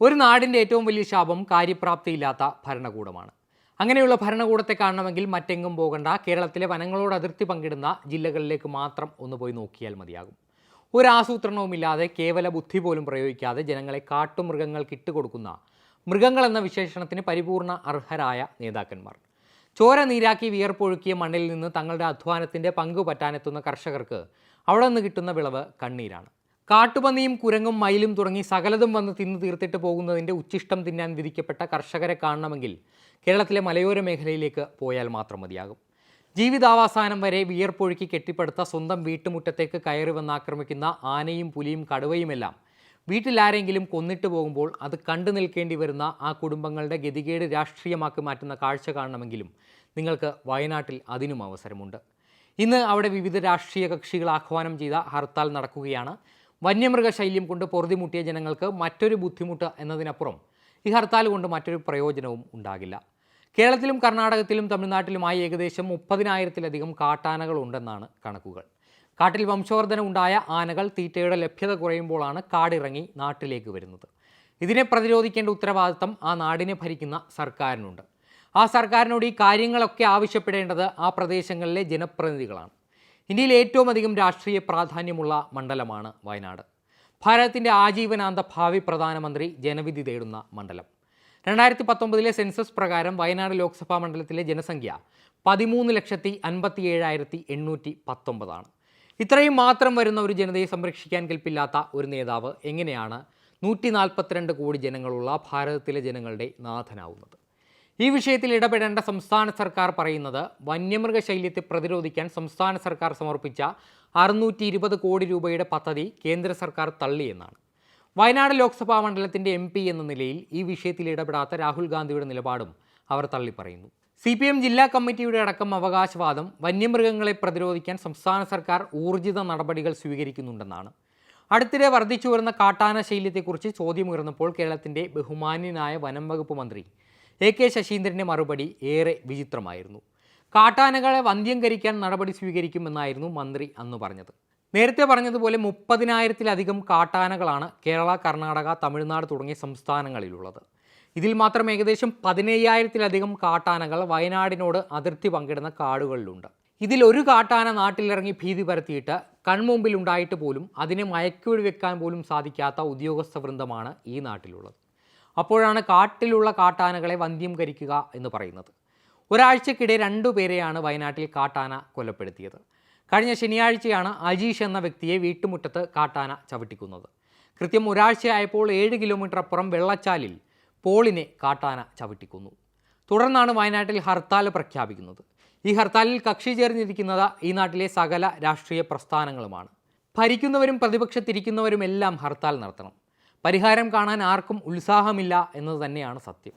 ഒരു നാടിന്റെ ഏറ്റവും വലിയ ശാപം കാര്യപ്രാപ്തിയില്ലാത്ത ഭരണകൂടമാണ്. അങ്ങനെയുള്ള ഭരണകൂടത്തെ കാണണമെങ്കിൽ മറ്റെങ്ങും പോകണ്ട. കേരളത്തിലെ വനങ്ങളോട് അതിർത്തി പങ്കിടുന്ന ജില്ലകളിലേക്ക് മാത്രം ഒന്ന് പോയി നോക്കിയാൽ മതിയാകും. ഒരു ആസൂത്രണവുമില്ലാതെ കേവല ബുദ്ധി പോലും പ്രയോഗിക്കാതെ ജനങ്ങളെ കാട്ടുമൃഗങ്ങൾക്ക് ഇട്ടുകൊടുക്കുന്ന മൃഗങ്ങൾ എന്ന വിശേഷണത്തിന് പരിപൂർണ അർഹരായ നേതാക്കന്മാർ. ചോര നീരാക്കി വിയർപ്പൊഴുക്കിയ മണ്ണിൽ നിന്ന് തങ്ങളുടെ അധ്വാനത്തിന്റെ പങ്കു പറ്റാനെത്തുന്ന കർഷകർക്ക് അവിടെ നിന്ന് കിട്ടുന്ന വിളവ് കണ്ണീരാണ്. കാട്ടുപന്നിയും കുരങ്ങും മയിലും തുടങ്ങി സകലതും വന്ന് തിന്നു തീർത്തിട്ട് പോകുന്നതിന്റെ ഉച്ചിഷ്ടം തിന്നാൻ വിധിക്കപ്പെട്ട കർഷകരെ കാണണമെങ്കിൽ കേരളത്തിലെ മലയോര മേഖലയിലേക്ക് പോയാൽ മാത്രം മതിയാകും. ജീവിതാവസാനം വരെ വിയർപ്പൊഴുക്കി കെട്ടിപ്പടുത്ത സ്വന്തം വീട്ടുമുറ്റത്തേക്ക് കയറി വന്ന് ആക്രമിക്കുന്ന ആനയും പുലിയും കടുവയുമെല്ലാം വീട്ടിലാരെങ്കിലും കൊന്നിട്ട് പോകുമ്പോൾ അത് കണ്ടു നിൽക്കേണ്ടി വരുന്ന ആ കുടുംബങ്ങളുടെ ഗതികേട് രാഷ്ട്രീയമാക്കി മാറ്റുന്ന കാഴ്ച കാണണമെങ്കിലും നിങ്ങൾക്ക് വയനാട്ടിൽ അതിനും അവസരമുണ്ട്. ഇന്ന് അവിടെ വിവിധ രാഷ്ട്രീയ കക്ഷികൾ ആഹ്വാനം ചെയ്ത ഹർത്താൽ നടക്കുകയാണ്. വന്യമൃഗശല്യം കൊണ്ട് പൊറുതിമുട്ടിയ ജനങ്ങൾക്ക് മറ്റൊരു ബുദ്ധിമുട്ട് എന്നതിനപ്പുറം ഈ ഹർത്താൽ കൊണ്ട് മറ്റൊരു പ്രയോജനവും ഉണ്ടാകില്ല. കേരളത്തിലും കർണാടകത്തിലും തമിഴ്നാട്ടിലുമായി ഏകദേശം മുപ്പതിനായിരത്തിലധികം കാട്ടാനകൾ ഉണ്ടെന്നാണ് കണക്കുകൾ. കാട്ടിൽ വംശവർധന ഉണ്ടായ ആനകൾ തീറ്റയുടെ ലഭ്യത കുറയുമ്പോഴാണ് കാടിറങ്ങി നാട്ടിലേക്ക് വരുന്നത്. ഇതിനെ പ്രതിരോധിക്കേണ്ട ഉത്തരവാദിത്തം ആ നാടിനെ ഭരിക്കുന്ന സർക്കാരിനുണ്ട്. ആ സർക്കാരിനോട് ഈ കാര്യങ്ങളൊക്കെ ആവശ്യപ്പെടേണ്ടത് ആ പ്രദേശങ്ങളിലെ ജനപ്രതിനിധികളാണ്. ഇന്ത്യയിൽ ഏറ്റവും അധികം രാഷ്ട്രീയ പ്രാധാന്യമുള്ള മണ്ഡലമാണ് വയനാട്. ഭാരതത്തിന്റെ ആജീവനാന്ത ഭാവി പ്രധാനമന്ത്രി ജനവിധി തേടുന്ന മണ്ഡലം. രണ്ടായിരത്തി പത്തൊമ്പതിലെ സെൻസസ് പ്രകാരം വയനാട് ലോക്സഭാ മണ്ഡലത്തിലെ ജനസംഖ്യ പതിമൂന്ന് ലക്ഷത്തി അൻപത്തി ഏഴായിരത്തി എണ്ണൂറ്റി പത്തൊമ്പതാണ് ഇത്രയും മാത്രം വരുന്ന ഒരു ജനതയെ സംരക്ഷിക്കാൻ കൽപ്പില്ലാത്ത ഒരു നേതാവ് എങ്ങനെയാണ് നൂറ്റി നാൽപ്പത്തിരണ്ട് കോടി ജനങ്ങളുള്ള ഭാരതത്തിലെ ജനങ്ങളുടെ നാഥനാവുന്നത്? ഈ വിഷയത്തിൽ ഇടപെടേണ്ട സംസ്ഥാന സർക്കാർ പറയുന്നത് വന്യമൃഗ ശൈല്യത്തെ പ്രതിരോധിക്കാൻ സംസ്ഥാന സർക്കാർ സമർപ്പിച്ച അറുന്നൂറ്റി ഇരുപത് കോടി രൂപയുടെ പദ്ധതി കേന്ദ്ര സർക്കാർ തള്ളിയെന്നാണ്. വയനാട് ലോക്സഭാ മണ്ഡലത്തിന്റെ എം പി എന്ന നിലയിൽ ഈ വിഷയത്തിൽ ഇടപെടാത്ത രാഹുൽ ഗാന്ധിയുടെ നിലപാടും അവർ തള്ളിപ്പറയുന്നു. സി പി എം ജില്ലാ കമ്മിറ്റിയുടെ അടക്കം അവകാശവാദം വന്യമൃഗങ്ങളെ പ്രതിരോധിക്കാൻ സംസ്ഥാന സർക്കാർ ഊർജിത നടപടികൾ സ്വീകരിക്കുന്നുണ്ടെന്നാണ്. അടുത്തിടെ വർദ്ധിച്ചു വരുന്ന കാട്ടാന ശൈല്യത്തെക്കുറിച്ച് ചോദ്യമുയർന്നപ്പോൾ കേരളത്തിന്റെ ബഹുമാന്യനായ വനം വകുപ്പ് മന്ത്രി എ കെ ശശീന്ദ്രന്റെ മറുപടി ഏറെ വിചിത്രമായിരുന്നു. കാട്ടാനകളെ വന്ധ്യംകരിക്കാൻ നടപടി സ്വീകരിക്കുമെന്നായിരുന്നു മന്ത്രി അന്ന് പറഞ്ഞത്. നേരത്തെ പറഞ്ഞതുപോലെ മുപ്പതിനായിരത്തിലധികം കാട്ടാനകളാണ് കേരള കർണാടക തമിഴ്നാട് തുടങ്ങിയ സംസ്ഥാനങ്ങളിലുള്ളത്. ഇതിൽ മാത്രം ഏകദേശം പതിനയ്യായിരത്തിലധികം കാട്ടാനകൾ വയനാടിനോട് അതിർത്തി പങ്കിടുന്ന കാടുകളിലുണ്ട്. ഇതിൽ ഒരു കാട്ടാന നാട്ടിലിറങ്ങി ഭീതി പരത്തിയിട്ട് കൺമുമ്പിലുണ്ടായിട്ട് പോലും അതിനെ മയക്കുവെടി വെക്കാൻ പോലും സാധിക്കാത്ത ഉദ്യോഗസ്ഥ വൃന്ദമാണ് ഈ നാട്ടിലുള്ളത്. അപ്പോഴാണ് കാട്ടിലുള്ള കാട്ടാനകളെ വന്ധ്യംകരിക്കുക എന്ന് പറയുന്നത്. ഒരാഴ്ചക്കിടെ രണ്ടു പേരെയാണ് വയനാട്ടിൽ കാട്ടാന കൊലപ്പെടുത്തിയത്. കഴിഞ്ഞ ശനിയാഴ്ചയാണ് അജീഷ് എന്ന വ്യക്തിയെ വീട്ടുമുറ്റത്ത് കാട്ടാന ചവിട്ടിക്കുന്നത്. കൃത്യം ഒരാഴ്ചയായപ്പോൾ ഏഴ് കിലോമീറ്റർ അപ്പുറം വെള്ളച്ചാലിൽ പോളിനെ കാട്ടാന ചവിട്ടിക്കുന്നു. തുടർന്നാണ് വയനാട്ടിൽ ഹർത്താൽ പ്രഖ്യാപിക്കുന്നത്. ഈ ഹർത്താലിൽ കക്ഷി ചേർന്നിരിക്കുന്നത് ഈ നാട്ടിലെ സകല രാഷ്ട്രീയ പ്രസ്ഥാനങ്ങളുമാണ്. ഭരിക്കുന്നവരും പ്രതിപക്ഷത്തിരിക്കുന്നവരും എല്ലാം ഹർത്താൽ നടത്തണം. പരിഹാരം കാണാൻ ആർക്കും ഉത്സാഹമില്ല എന്നത് തന്നെയാണ് സത്യം.